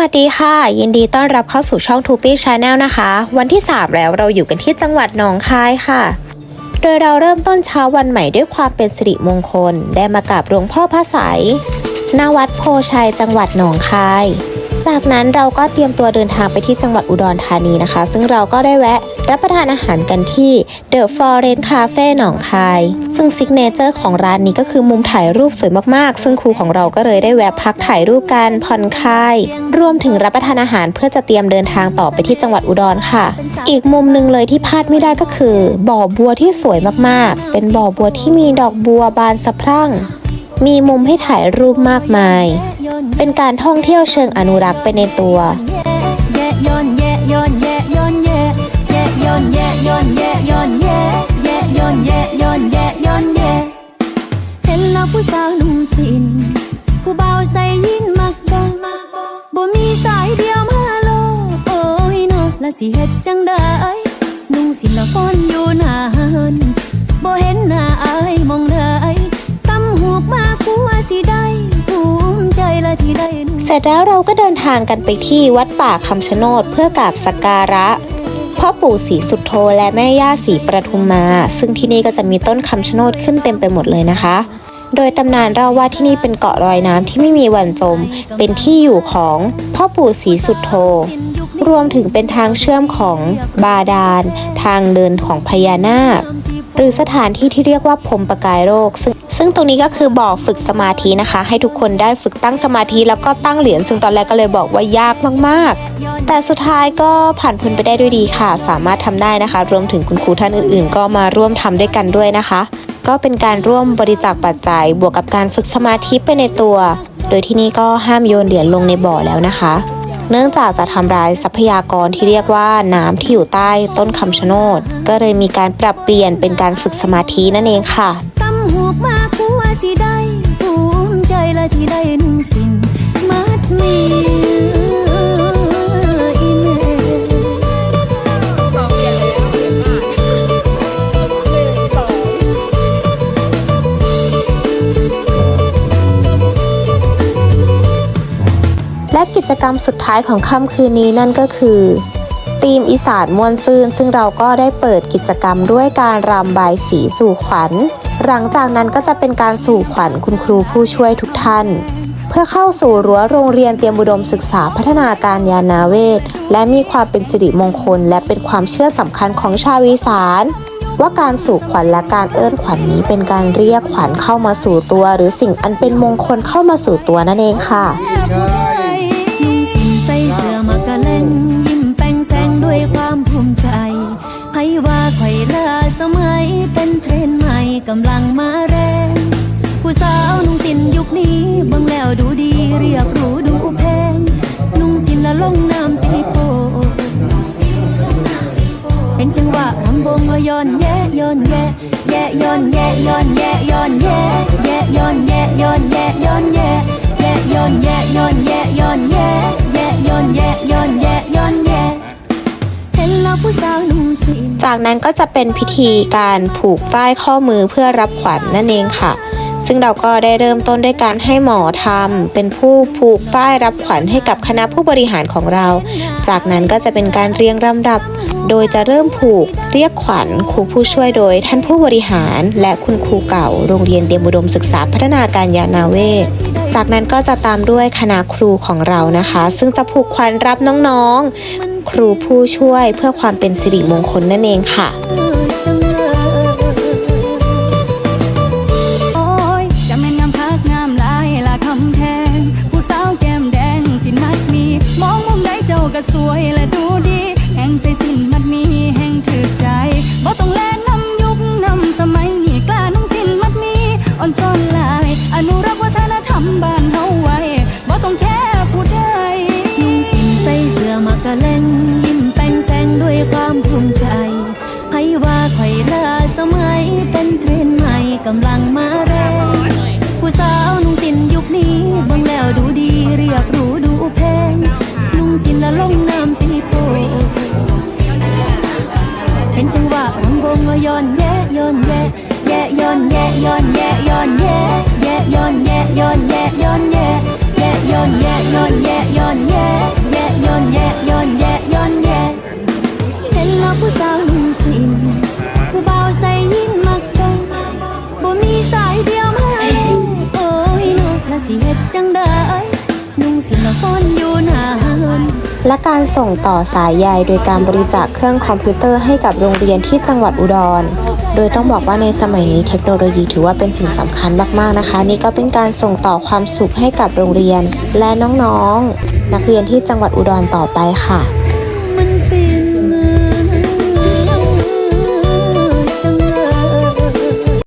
วัสดีค่ะ ยินดีต้อนรับเข้าสู่ช่อง t u p i Channel นะคะ วันที่ 3 แล้วเราอยู่กันที่จังหวัดหนองคายค่ะ โดยเราเริ่มต้นเช้าวันใหม่ด้วยความเป็นสิริมงคล ได้มากราบหลวงพ่อพระสายณวัดโพชัยจังหวัดหนองคาย จากนั้นเราก็เตรียมตัวเดินทางไปที่จังหวัดอุดรธานีนะคะ ซึ่งเราก็ได้แวะรับประทานอาหารกันที่ The Forest Cafe หนองคาย ซึ่งซิกเนเจอร์ของร้านนี้ก็คือมุมถ่ายรูปสวยมากๆ ซึ่งครูของเราก็เลยได้แวะพักถ่ายรูปกันผ่อนคลาย รวมถึงรับประทานอาหารเพื่อจะเตรียมเดินทางต่อไปที่จังหวัดอุดรค่ะ อีกมุมหนึ่งเลยที่พลาดไม่ได้ก็คือ บ่อบัวที่สวยมากๆ เป็นบ่อบัวที่มีดอกบัวบานสะพรั่ง มีมุมให้ถ่ายรูปมากมาย เป็นการท่องเที่ยวเชิงอนุรักษ์ไปในตัวแยะย้อนแยะย้อนแยะย้อนแยะแยะย้อนแยะย้อนแยะย้อนแยะแยะย้อนแยะย้อนแยะย้อนแยะเห็นแล้วผู้สาวหนุ่มสินผู้เบาใส่ยินมักบ่บ่มีสายเดียวมาโล โอ้ยเนอละสิเฮ็ดจังได้นุ่งสินละครอยู่นานบ่เห็นหน้าอายมองได้ตำหูกมากูว่าสิได้ เสร็จแล้วเราก็เดินทางกันไปที่วัดป่าคำชะโนดเพื่อกราบสักการะพ่อปู่ศรีสุดโธและแม่ย่าศรีประทุมมา ซึ่งที่นี่ก็จะมีต้นคำชะโนดขึ้นเต็มไปหมดเลยนะคะ โดยตำนานเล่าว่าที่นี่เป็นเกาะลอยน้ำที่ไม่มีวันจม เป็นที่อยู่ของพ่อปู่ศรีสุดโธ รวมถึงเป็นทางเชื่อมของบาดาล ทางเดินของพญานาค หรือสถานที่ที่เรียกว่าพรมประกายโลกซึ่งซึ่งตรงนี้ก็คือบ่อฝึกสมาธินะคะ ให้ทุกคนได้ฝึกตั้งสมาธิแล้วก็ตั้งเหรียญซึ่งตอนแรกก็เลยบอกว่ายากมากๆ แต่สุดท้ายก็ผ่านพ้นไปได้ด้วยดีค่ะ สามารถทำได้นะคะ รวมถึงคุณครูท่านอื่นๆ ก็มาร่วมทำด้วยกันด้วยนะคะ ก็เป็นการร่วมบริจาคปัจจัยบวกกับการฝึกสมาธิไปในตัว โดยที่นี่ก็ห้ามโยนเหรียญลงในบ่อแล้วนะคะ เนื่องจากจะทำลายทรัพยากรที่เรียกว่าน้ำที่อยู่ใต้ต้นคำชะโนด ก็เลยมีการปรับเปลี่ยนเป็นการฝึกสมาธินั่นเองค่ะใจละที่ได้นุ่งสิ้นมัดมี จกรรมสุดท้ายของค่ำคืนนี้นั่นก็คือทีมอีสานมวนซืนซึ่งเราก็ได้เปิดกิจกรรมด้วยการรำบายสีสู่ขวัญ หลังจากนั้นก็จะเป็นการสู่ขวัญคุณครูผู้ช่วยทุกท่าน เพื่อเข้าสู่รั้วโรงเรียนเตรียมอุดมศึกษาพัฒนาการยานาเวศ และมีความเป็นสิริมงคล และเป็นความเชื่อสำคัญของชาวอีสาน ว่าการสู่ขวัญและการเอื้อนขวัญนี้เป็นการเรียกขวัญเข้ามาสู่ตัว หรือสิ่งอันเป็นมงคลเข้ามาสู่ตัวนั่นเองค่ะ นแยะย้อนแยะแยะย้อนแยะย้อนแยะย้อนแยะแยะย้อนแยะย้อนแยะย้อนแยะแยะย้อนแยะย้อนแยะย้อนแยะแยะย้อนแยะย้อนแยะย้อนแยะเห็นเราผู้สาวหนุ่มสิจากนั้นก็จะเป็นพิธีการผูกป้ายข้อมือเพื่อรับขวัญนั่นเองค่ะ ซึ่งเราก็ได้เริ่มต้นด้วยการให้หมอทำเป็นผู้ผูกฝ้ายรับขวัญให้กับคณะผู้บริหารของเรา จากนั้นก็จะเป็นการเรียงลำดับ โดยจะเริ่มผูกเรียกขวัญครูผู้ช่วยโดยท่านผู้บริหาร และคุณครูเก่า โรงเรียนเตรียมอุดมศึกษาพัฒนาการยานาเวศจากนั้นก็จะตามด้วยคณะครูของเรานะคะ ซึ่งจะผูกขวัญรับน้องๆ ครูผู้ช่วยเพื่อความเป็นสิริมงคลนั่นเองค่ะ อนซ่อนลาย อนุรักษ์วัฒนธรรมบ้านเฮาไว้บ่ต้องแค่ผู้ใดนุ่งสิ่งใส่เสื้อมากะเล่งยิ้มแป้งแซงด้วยความภูมิใจไพว่าไข่ราสมัยเป็นเทรนใหม่กำลังมาแรงผู้สาวนุ่งสินยุคนี้บังแล้วดูดีเรียบรู้ดูแพงนุ่งสินละลงน้ำตีโปเป็นจังหวะรำวงย้อนแยะย้อน ย้อนแยะย้อนแยะย้อนแยะแยะย้อนแยะย้อนแยะย้อนแยะแยะย้อนแยะย้อนแยะย้อนแยะแยะย้อนแยะย้อนแยะย้อนแยะเห็นเราผู้สาวนุ่งสินผู้บ่าวใส่ยิ่งมักกันบ่มีสายเดียวไหมโอ้ยลูกละสิเฮ็ดจังได้นุ่งสินละฟ้อนอยู่ และการส่งต่อสายใยโดยการบริจาคเครื่องคอมพิวเตอร์ให้กับโรงเรียนที่จังหวัดอุดร โดยต้องบอกว่าในสมัยนี้เทคโนโลยีถือว่าเป็นสิ่งสำคัญมากๆนะคะ นี่ก็เป็นการส่งต่อความสุขให้กับโรงเรียน และน้องๆนักเรียนที่จังหวัดอุดรต่อไปค่ะ